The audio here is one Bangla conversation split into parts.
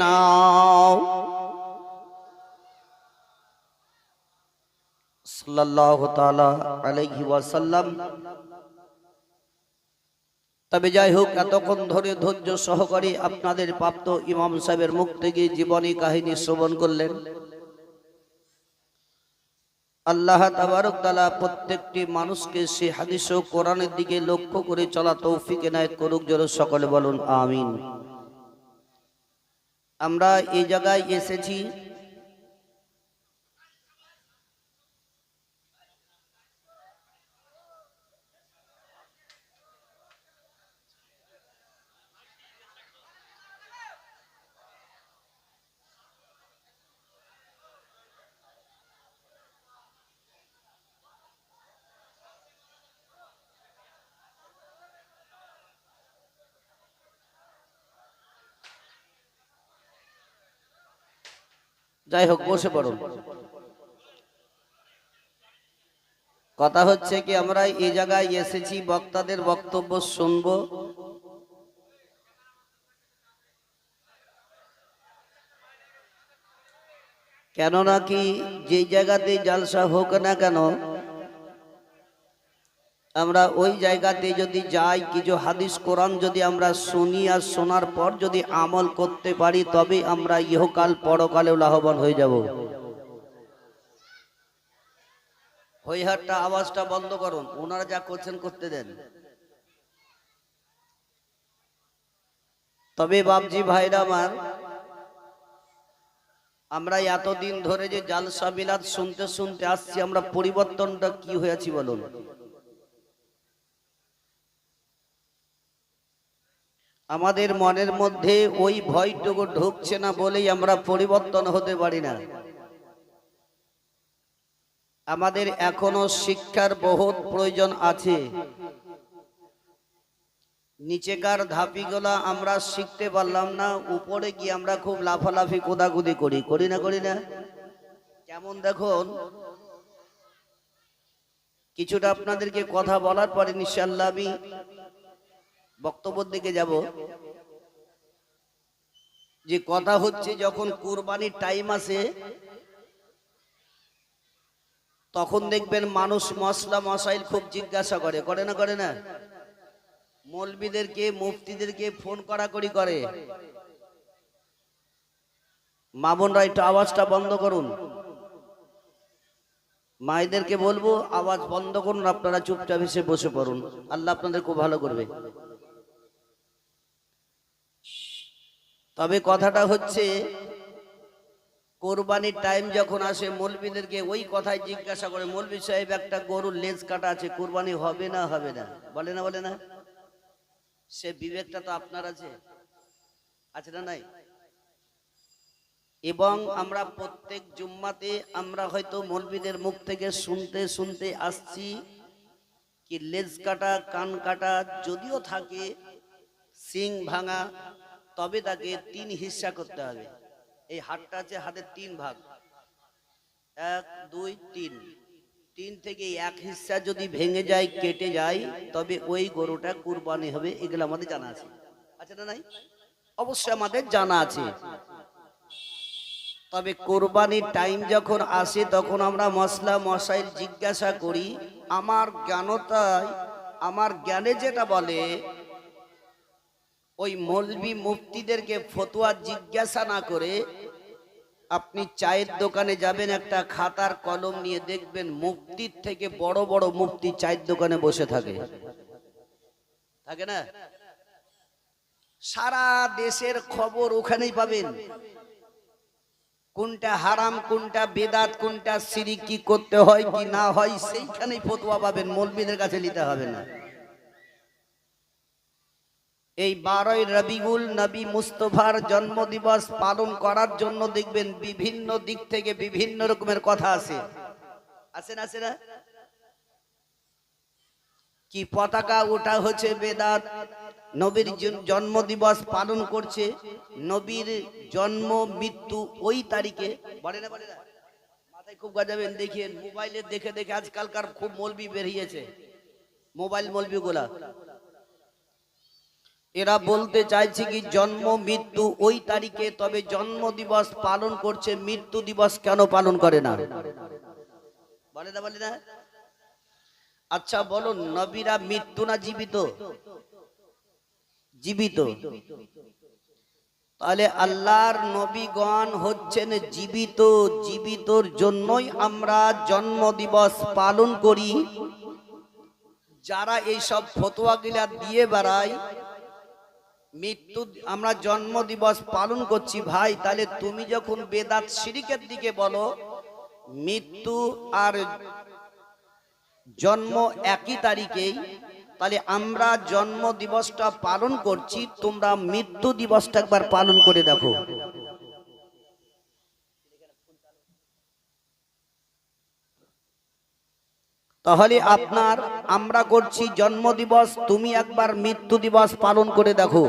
নাও। সাল্লাল্লাহু আলাইহি ওয়াসাল্লাম। তবে যাই হোক, এতক্ষণ ধরে ধৈর্য সহকারে আপনাদের প্রাপ্ত ইমাম সাহেবের মুখ থেকে জীবনী কাহিনী শ্রবণ করলেন। আল্লাহ তাবারক তালা প্রত্যেকটি মানুষকে সে হাদিস ও কোরআনের দিকে লক্ষ্য করে চলা তৌফিক এনায়েত করুক জোরে সকলে বলুন আমিন। আমরা এই জায়গায় এসেছি। যাই হোক, বসে পড়ুন কথা হচ্ছে কি, আমরা এই জায়গায় এসেছি, বক্তাদের বক্তব্য শুনব। কেননা কি যে জায়গাতে জালসা হোক না কেন আমরা ওই জায়গাতে যদি যাই, কিছু হাদিস, কোরআন যদি আমরা শুনি আর শোনার পর যদি আমল করতে পারি, তবে আমরা ইহকাল পরকালেও লাভবান হয়ে যাব। হইহাটটা আওয়াজটা বন্ধ করুন। ওনারা যা করছেন করতে দেন। তবে বাবজি ভাইরা আমার, আমরা এতদিন ধরে যে জালসা বিলাদ শুনতে শুনতে আসছি, আমরা পরিবর্তনটা কি হয়েছি বলুন? আমাদের মনের মধ্যে ওই ভয়টুকু ঢুকছে না বলেই আমরা পরিবর্তন হতে পারি না। আমাদের এখনও শিক্ষার বহুত প্রয়োজন আছে। নিচেকার ধাপিগুলা আমরা শিখতে পারলাম না, উপরে গিয়ে আমরা খুব লাফালাফি, কোদাকুদি করি। করি না করি না? কেমন দেখুন, কিছুটা আপনাদেরকে কথা বলার পরে নিঃশাল্লাহ আমি বক্তব্যের দিকে যাব। যে কথা হচ্ছে যখন কুরবানির টাইম আসে তখন দেখবেন মানুষ মশলা মশাইল খুব জিজ্ঞাসা করে। করে না করে না? মৌলবিদেরকে মুফতিদেরকে ফোন করাকরি করে। মামুনরা একটু আওয়াজটা বন্ধ করুন। মায়েদেরকে বলব আওয়াজ বন্ধ করুন আপনারা চুপচাপ এসে বসে পড়ুন। আল্লাহ আপনাদের খুব ভালো করবে। তবে কথাটা হচ্ছে, কোরবানির টাইম যখন আসে মৌলবীদেরকে ওই কথাই জিজ্ঞাসা করে মৌলবী সাহেব, একটা গরুর লেজ কাটা আছে, কোরবানি হবে না হবে না? বলে না বলে না? সে বিবেকটা তো আপনার আছে? আছে না নাই? এবং আমরা প্রত্যেক জুম্মাতে আমরা হয়তো মৌলবীদের মুখ থেকে শুনতে শুনতে আসছি কি লেজ কাটা, কান কাটা যদিও থাকে সিং ভাঙা তবে তাকে তিন হিস্সা করতে হবে। এই হাটটা আছে হাতের তিন ভাগ। এক, দুই, তিন। তিন থেকে এক হিস্সা যদি ভেঙে যায়, কেটে যায়, তবে ওই গরুটা কুরবানি হবে, এগুলো আমাদের জানা আছে। আছে না নাই? অবশ্যই আমাদের জানা আছে। তবে কোরবানির টাইম যখন আসে, তখন আমরা মশলা মশাইল জিজ্ঞাসা করি, আমার জ্ঞানতায় আমার জ্ঞানে যেটা বলে ওই মৌলবি মুফতিদেরকে ফতোয়া জিজ্ঞাসা না করে আপনি চায়ের দোকানে যাবেন, একটা খাতার কলম নিয়ে দেখবেন মুফতির থেকে বড় বড় মুফতি চায়ের দোকানে বসে থাকে। থাকে না? সারা দেশের খবর ওখানেই পাবেন। কোনটা হারাম, কোনটা বেদাত, কোনটা সিরি কি করতে হয় কি না হয় সেইখানেই ফতোয়া পাবেন, মৌলবীদের কাছে নিতে হবে না। এই বারোই রবিউল নবী মুস্তফার জন্মদিবস পালন করার জন্য দেখবেন বিভিন্ন দিক থেকে বিভিন্ন রকমের কথা আছে। আছে না না? কি পতাকা ওটা হচ্ছে বেদাত? নবীর জন্মদিবস পালন করছে। নবীর জন্ম, মৃত্যু ওই তারিখে। বলে না বলে না? মাথায় খুব গাজাবেন দেখিয়ে মোবাইলে দেখে দেখে আজকালকার খুব মলবি বেরিয়েছে। মোবাইল মলবি গুলা এরা বলতে চাইছে কি, জন্ম, মৃত্যু ওই তারিখে, তবে জন্ম দিবস পালন করছে, মৃত্যু দিবস কেন পালন করে না? বলে না বলে না। আচ্ছা বলো নবীরা মৃত্যু না জীবিত? জীবিত। তাহলে আল্লাহর নবীগণ হচ্ছেন জীবিত, জীবিতর জন্যই আমরা জন্ম দিবস পালন করি। যারা এইসব ফতোয়াগুলা দিয়ে বেড়ায় মৃত্যু, আমরা জন্ম দিবস পালন করছি, ভাই, তাহলে তুমি যখন বেদাত শিরিকের দিকে বলো, মৃত্যু আর জন্ম একই তারিখেই, তাহলে আমরা জন্ম দিবসটা পালন করছি, তোমরা মৃত্যু দিবসটা একবার পালন করে দেখো। তাহলে আপনার, আমরা করছি জন্ম দিবস, তুমি একবার মৃত্যু দিবস পালন করে দেখো।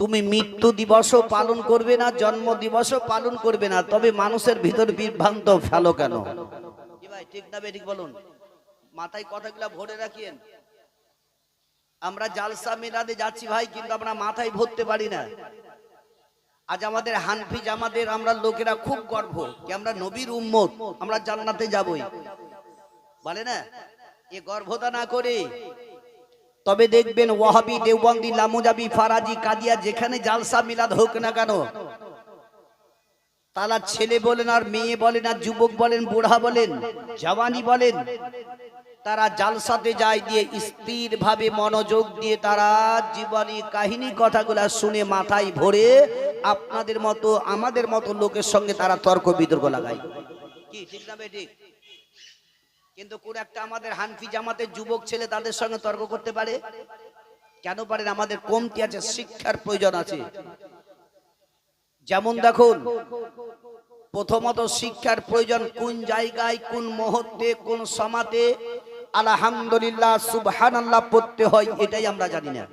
তুমি মৃত্যু দিবসও পালন করবে না, জন্ম দিবসও পালন করবে না, তবে মানুষের ভিতর বিভ্রান্ত ফেলো কেন? ঠিক না বেঠিক বলুন। মাথায় কথাগুলা ভরে রাখিয়েন। আমরা জালসা মিলাদে যাচ্ছি ভাই, কিন্তু আমরা মাথায় ভরতে পারি না। আজ আমাদের হানফি জামাদের আমরা লোকেরা খুব গর্ব কি আমরা নবীর উম্মত, আমরা জান্নাতে যাবই। বলে না, এ গর্ভতা না করে। তবে দেখবেন ওয়াহাবি, দেওবন্দি, লামুজাবি, ফারাজি, কাদিয়া, যেখানে জালসা মিলাদ হোক না কেন, তারা ছেলে বলেন আর মেয়ে বলেন আর যুবক বলেন, বুড়া বলেন, জওয়ানি বলেন, তারা জালসাতে যায় দিয়ে স্থির ভাবে মনোযোগ দিয়ে তারা জীবনী, কাহিনী, কথাগুলা শুনে মাথায় ভরে আপনাদের মতো, আমাদের মতো লোকের সঙ্গে তারা তর্ক বিতর্ক লাগায়। কি, ঠিক না ঠিক? কিন্তু কোন একটা আমাদের হানফি জামাতের যুবক ছেলে তাদের সঙ্গে তর্ক করতে পারে? কেন পারেন আমাদের কমতি আছে, শিক্ষার প্রয়োজন আছে। যেমন দেখুন, প্রথমত শিক্ষার প্রয়োজন কোন জায়গায়, কোন মুহূর্তে, কোন সমাতে? আলহামদুলিল্লাহ সুবহান আল্লাহ পড়তে হয়, এটাই আমরা জানি না।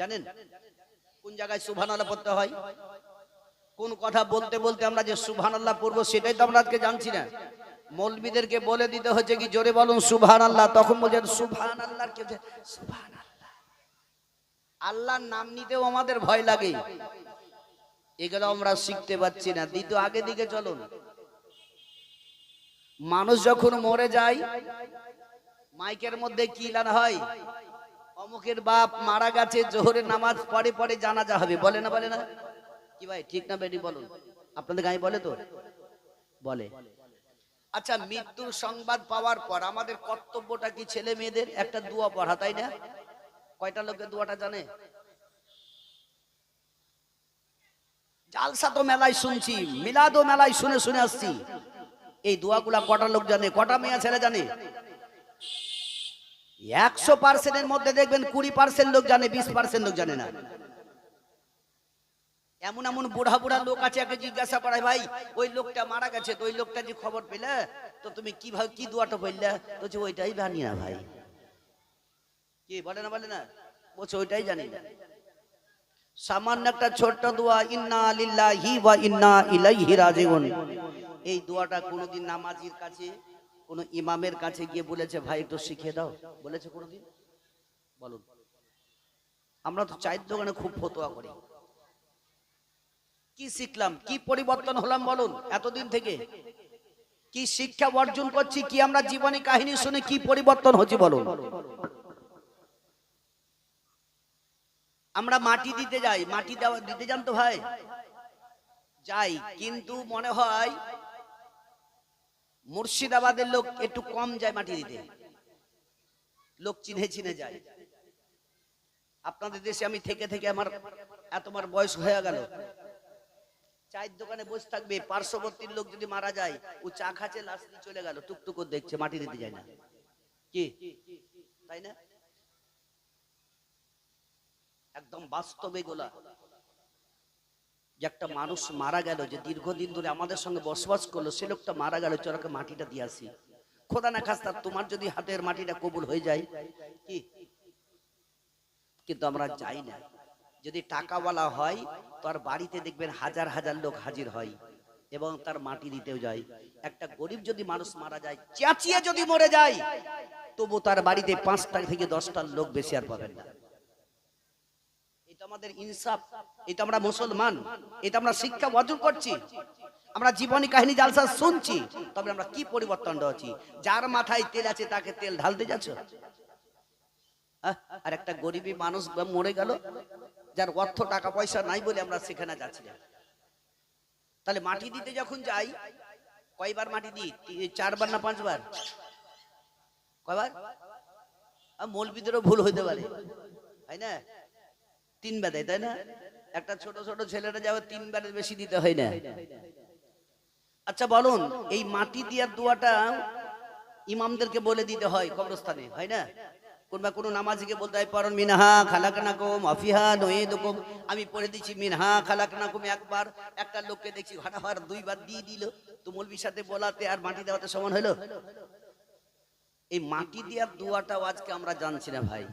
জানেন? কোন জায়গায় সুবহান আল্লাহ পড়তে হয়? কোন কথা বলতে বলতে আমরা যে সুবহান আল্লাহ পড়ব, সেটাই তো আমরা আজকে জানছি না। মৌলবীদেরকে বলে দিতে হচ্ছে কি, জোরে বলুন সুবহান আল্লাহ তখন বলছেন সুবহান আল্লাহ কে সুবহান আল্লাহ আল্লাহর নাম নিতেও আমাদের ভয় লাগে। এগুলো আমরা শিখতে পাচ্ছি না। দ্বিতীয়, আগে দিকে চলুন। মানুষ যখন মরে যায়, মাইকের মধ্যে কি লান হয়? অমুকের বাপ মারা গেছে, জোহরের নামাজ পরে পরে জানাজা হবে। বলে না বলে না? কি ভাই, ঠিক না বেটি, বলুন। আপনাদের গায়ে বলে তো? বলে। আচ্ছা মৃত্যুর সংবাদ পাওয়ার পর আমাদের কর্তব্যটা কি ছেলে মেয়েদের? একটা দুয়া পড়া, তাই না? কয়টা লোকের দুয়াটা জানে? জালসা তো মেলায় শুনছি মিলাদও মেলায় শুনে শুনে আসছি। এই দোয়াগুলা কটা লোক জানে? কটা মেয়ে ছেলে জানে? একশো পার্সেন্টের মধ্যে দেখবেন কুড়ি পার্সেন্ট লোক জানে, বিশ পার্সেন্ট লোক জানে না। এমন এমন বুড়া বুড়া লোক আছে একটা জিজ্ঞাসা করায়, ভাই, ওই লোকটা মারা গেছে, তো ওই লোকটা যে খবর পেলে, তো তুমি কীভাবে কি দোয়াটা বললে? যে ওইটাই জানি না, ভাই। কি, বলে না বলে না? বলছে, ওইটাই জানি না। সামান্য একটা ছোট্ট দোয়া, ইন্না লিল্লাহি ওয়া ইন্না ইলাইহি রাজিউন। এই দোয়াটা কোনোদিন নামাজির কাছে, কোন ইমামের কাছে গিয়ে বলেছে, ভাই, একটু শিখিয়ে দাও। বলেছে কোনোদিন? বলুন। আমরা তো চায়ের দোকানে খুব ফতোয়া করি। কি শিখলাম? কি পরিবর্তন হলাম বলুন? এতদিন থেকে। কি শিক্ষা অর্জন করছি, কি আমরা জীবনী কাহিনী শুনে কি পরিবর্তন হচ্ছে বলুন? আমরা মাটি দিতে যাই, মাটি দেওয়া, দিতে যান তো ভাই। যাই, কিন্তু মনে হয় মুর্শিদাবাদের লোক একটু কম যায় মাটি দিতে। লোক চিনে চিনে যায়। আপনাদের দেশে আমি থেকে থেকে আমার, এত বয়স হয়ে গেল। চায়ের দোকানে বসে থাকবে পার্শ্ববর্তীর লোক যদি মারা যায়, ও চা খাচ্ছে লাশ দিয়ে চলে গেল, টুকটুক দেখছে, মাটি দিতে যায় না। কি? তাই না? একদম বাস্তবে গোলা। যে একটা মানুষ মারা গেল, যে দীর্ঘদিন ধরে আমাদের সঙ্গে বসবাস করল, সে লোকটা মারা গেল চোরাকে মাটিটা দিয়ে আসি। খোদা না খাস্তা, তোমার যদি হাতের মাটিটা কবুল হয়ে যায়, কি? কিন্তু আমরা যাই না। যদি টাকাওয়ালা হয়, তার বাড়িতে দেখবেন হাজার হাজার লোক হাজির হয় এবং তার মাটি দিতেও যায়। একটা গরিব যদি মানুষ মারা যায়, চেঁচিয়ে যদি মরে যায়, তবু তার বাড়িতে পাঁচটা থেকে দশটার লোক বেশি আর পাবেন না। আমাদের ইনসাফ, এটা আমরা মুসলমান, এটা আমরা শিক্ষা অর্জন করছি। আমরা জীবনী কাহিনী শুনছি, তবে আমরা কি পরিবর্তন যার মাথায় তেল আছে, তাকে তেল যাচ্ছ? আর একটা গরিবী মানুষ মরে গেল যার অর্থ টাকা, পয়সা নাই বলে আমরা সেখানে যাচ্ছি না। তাহলে মাটি দিতে যখন যাই, কয়বার মাটি দিই? চারবার না পাঁচবার? কয়বার? মৌলবিদেরও ভুল হইতে পারে। তাই না? তিন বেদায় তাই না? একটা ছোট ছোট ছেলেরা যাবে তিন বেশি দিতে হয় না। আচ্ছা বলুন, এই মাটি দিয়ার দোয়াটা ইমামদেরকে বলে দিতে হয় কবরস্থানে, হয় না? কোনবা কোনো নামাজিকে বলতে হয় পরন মিনহা খালাকনাকুম আফিহা নুইদুকুম আমি পড়ে দিচ্ছি, মিনহা খালাকনাকুম। একবার একটা লোককে দেখছি ঘাটাবার দুইবার দিয়ে দিল। তো মৌলবির সাথে বলাতে আর মাটি দেওয়াতে সমান হলো? এই মাটি দেওয়ার দোয়াটাও আজকে আমরা জানছি না ভাই।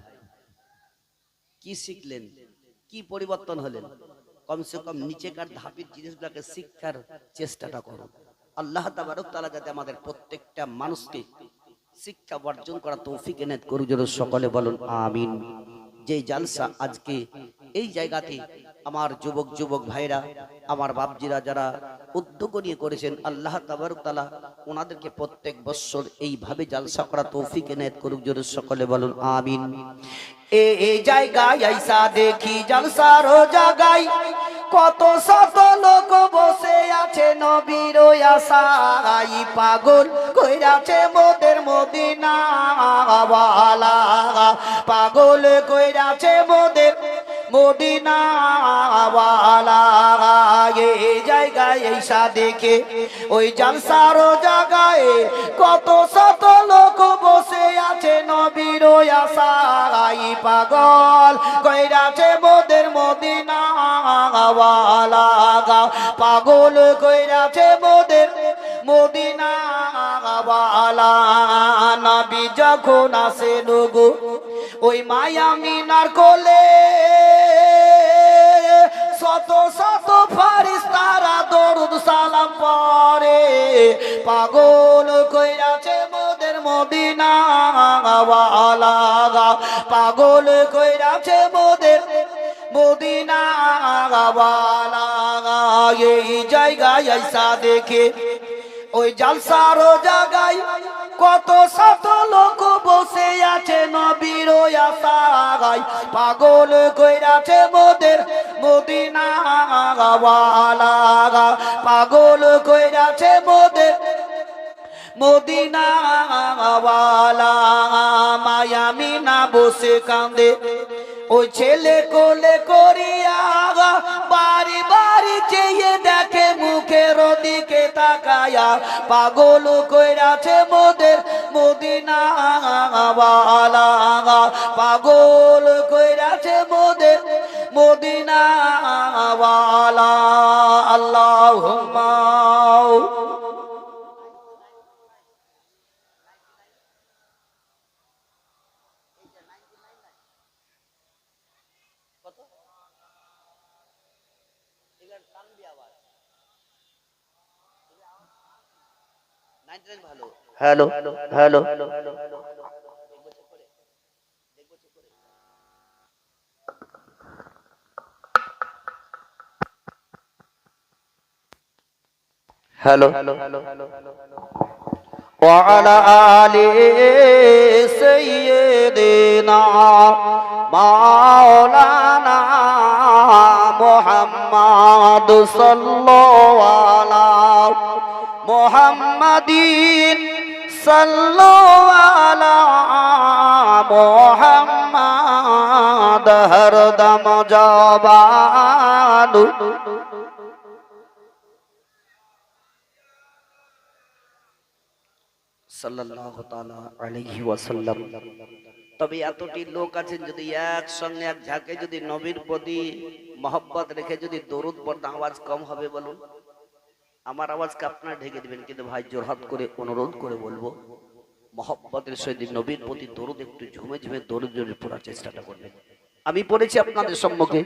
কি শিখলেন? কি পরিবর্তন হলেন? কমসে কম নিচেকার ধাপের জিনিসগুলোকে শিক্ষার চেষ্টাটা করো আল্লাহ তাবারক তাআলা যাতে আমাদের প্রত্যেকটা মানুষকে শিক্ষা অর্জন করা তৌফিক এনায়েত করুক যেন সকলে বলুন আমিন। যে জালসা আজকে এই জায়গাতে আমার যুবক যুবক ভাইরা আমার বাপজিরা যারা উদ্যোগ নিয়ে করেছেন আল্লাহ তাবারক ওনাদেরকে প্রত্যেক বৎসর এইভাবে জালসা করা তৌফিক এনায়েত করুক যেন সকলে বলুন আমিন। এ এই জায়গায় আইসা দেখি জালসার জায়গায় কত শত লোক বসে আছে নবীর আশাই পাগল কইরাছে মোদের মদিনা পাগল কইরাছে মোদের মদিনা ওয়ালা এই জায়গায় এইসা দেখে, ওই জালসার জায়গায় কত শত লোক বসে আছে নবীর আশাই পাগল। কইরাছে মোদের মদিনা ওয়ালা পাগল কইরাছে মোদের মদিনা ওয়ালা নবী যখন আসে গো ওই মায়া মিনার কোলে শত শত ফারিস তারা দরুদ সালাম পরে পাগল কইরাছে মোদের মদিনা পাগল কইরাছে মোদের মদিনা এই জায়গায় আইসা দেখে, ওই জালসার জায়গায় কত শত লোক বসে আছে নবীর পাগল কইরাছে মোদের মদিনা পাগল কইরাছে মোদের মদিনা মায়ামি না বসে কান্দে ওই ছেলে কোলে করিয়া বাড়ি বাড়ি চেয়ে দেখে মুখের দিকে তাকায়া পাগল কইরাছে মোদের মদিনা পাগল কইরাছে মোদের মদিনা ওয়ালা হ্যালো হ্যালো হ্যালো وعلى آل سيدنا مولانا محمد صلى على মোহাম্মদিন সাল্লো আলা মোহাম্মদ হরদম জবানু সাল্লাল্লাহু তাআলা আলাইহি ওয়াসাল্লাম তবে এতটি লোক আছেন যদি একসঙ্গে এক ঝাঁকে যদি নবীর প্রতি মহব্বত রেখে যদি দরুদ পড়তে আওয়াজ কম হবে বলুন। আমার আওয়াজকে আপনারা ঢেকে দিবেন, কিন্তু ভাই জোরহাত করে অনুরোধ করে বলব, মহব্বতের সহিত নবীর প্রতি দরুদ একটু ঝুমে ঝুমে দরুদ জোরে পড়ার চেষ্টাটা করবেন। আমি পড়েছি আপনাদের সম্মুখে।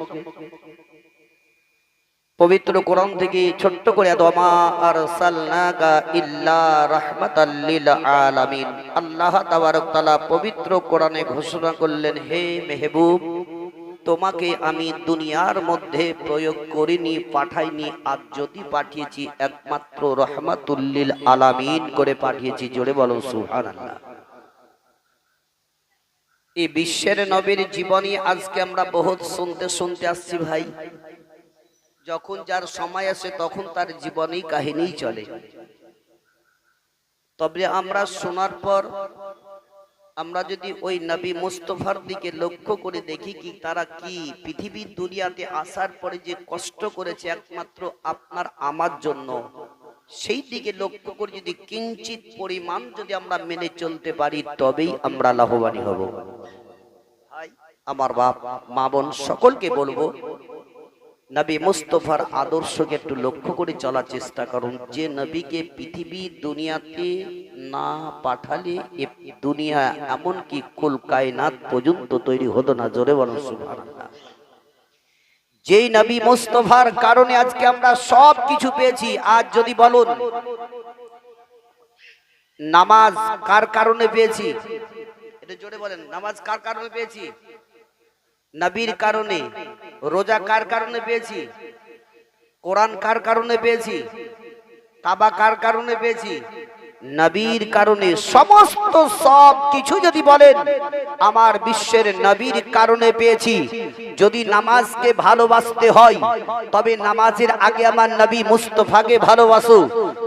পবিত্র কোরআন থেকে ছোট্ট করে দমা আর সালনাকা ইল্লা রাহমাতাল লিল আলামিন। আল্লাহ তাবারক তাআলা পবিত্র কোরআনে ঘোষণা করলেন, হে মেহবুব তোমাকে আমি দুনিয়ার মধ্যে প্রয়োগ করিনি, পাঠাইনি, আর যদি পাঠিয়েছি, একমাত্র রহমাতুল্লিল আলামিন করে পাঠিয়েছি। জোরে বলো, সুবহানাল্লাহ। এই বিশ্বের নবীর জীবনী আজকে আমরা বহুত শুনতে শুনতে আসছি ভাই। যখন যার সময় আসে, তখন তার জীবনী কাহিনী চলে। তবে আমরা শোনার পর আমরা যদি ওই নবী মুস্তফার দিকে লক্ষ্য করে দেখি কি তারা কি পৃথিবীর দুনিয়াতে আসার পরে যে কষ্ট করেছে একমাত্র আপনার আমার জন্য, সেই দিকে লক্ষ্য করে যদি কিঞ্চিত পরিমাণ যদি আমরা মেনে চলতে পারি, তবেই আমরা লাভবান হব। আমার বাপ, মা, বোন সকলকে বলব নবী মুস্তফার আদর্শকে একটু লক্ষ্য করে চলার চেষ্টা করুন। যে নবীকে পৃথিবী দুনিয়াতে না পাঠালে দুনিয়া এমনকি কুল কায়নাত পর্যন্ত তৈরি হতো না। জোরে বলুন, সুবহানাল্লাহ। যেই নবী মুস্তফার কারণে আজকে আমরা সব কিছু পেয়েছি, আজ যদি বলুন, নামাজ কার কারণে পেয়েছি? এটা জোরে বলেন, নামাজ কার কারণে পেয়েছি? নবীর কারণে। রোজা কার কারণে পেয়েছি? কোরআন কার কারণে পেয়েছি? কাবা কার কারণে পেয়েছি? নবীর কারণে সমস্ত সব কিছু যদি বলেন আমার বিশ্বের নবীর কারণে পেয়েছি। যদি নামাজকে ভালোবাসতে হয় তবে নামাজের আগে আমার নবী মুস্তফাকে ভালোবাসো।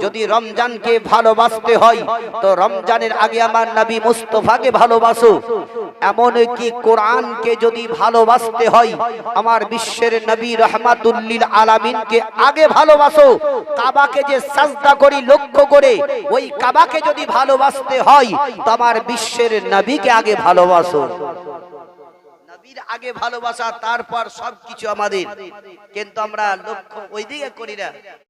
যদি রমজানকে ভালোবাসতে হয় তো রমজানের আগে আমার নবী মুস্তফাকে ভালোবাসো। এমন কি কোরআনকে যদি ভালোবাসতে হয় আমার বিশ্বের নবী রহমাতুল্লিল আলামিনকে আগে ভালোবাসো। কাবাকে যে সাজদা করি লক্ষ্য করে ওই কাবাকে যদি ভালোবাসতে হয় তোমার বিশ্বের নবীকে আগে ভালোবাসো। নবীর আগে ভালোবাসা, তারপর সবকিছু আমাদের। কিন্তু আমরা লক্ষ্য ওইদিকে করি না।